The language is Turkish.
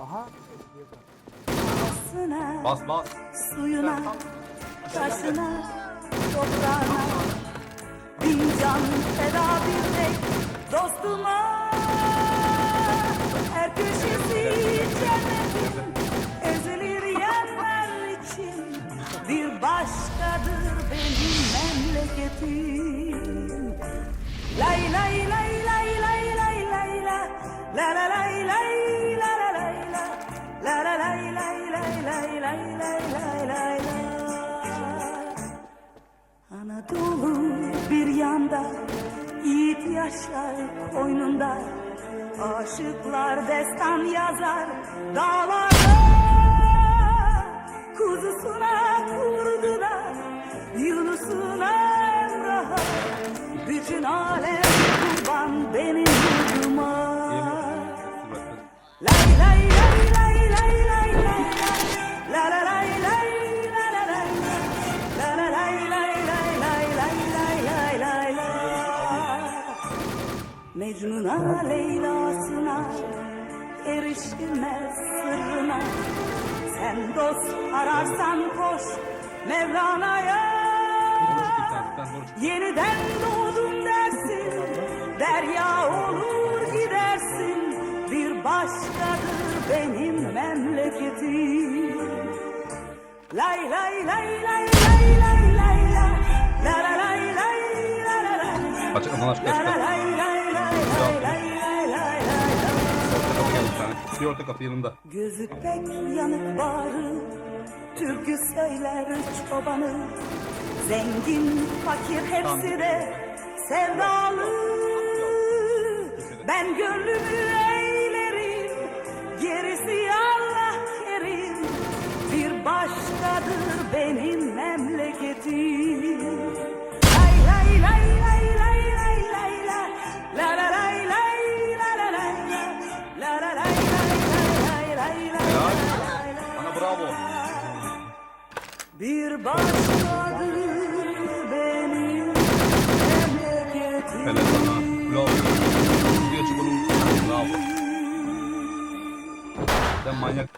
Aha. Bas bas. suyuna, taşına, toprağına Bin can feda bir tek dostuma Her köşesi başkadır benim memleketim Lay lay lay lay lay lay lay la La la lay lay la la lay la La la lay lay lay lay lay lay lay lay la Anadolu bir yanda Yiğit yaşlar koynunda Aşıklar destan yazar Dağlarda Yunus'una Emrah'a Bütün alem kurban benim yurduma Lay lay lay lay lay lay lay La la lay lay la la lay La la lay lay lay lay lay lay lay lay la Mecnun'a Leyla'sına erişilmez sırrına Sen dost ararsan koş Mevlana'ya Yeniden doğdum dersin Derya olur gidersin Bir başkadır benim memleketim Lay lay lay lay lay lay lay la La la lay lay la la lay Açık aman aşkına La la lay lay lay lay lay lay lay lay bir orta kapı yanında. Gözü pek yanık bağrı Türkü söyler çobanı Zengin fakir hepsi de sevdalı Ben gönlümü eylerim Gerisi Allah kerim Bir başkadır benim memleketim Lay lay lay lay lay lay lay la La la lay lay la la lay la La la lay lay lay lay lay lay lay lay bravo. Bir başkadır Helal sana. Bravo. Bir açık onun. Bravo. Sen manyak.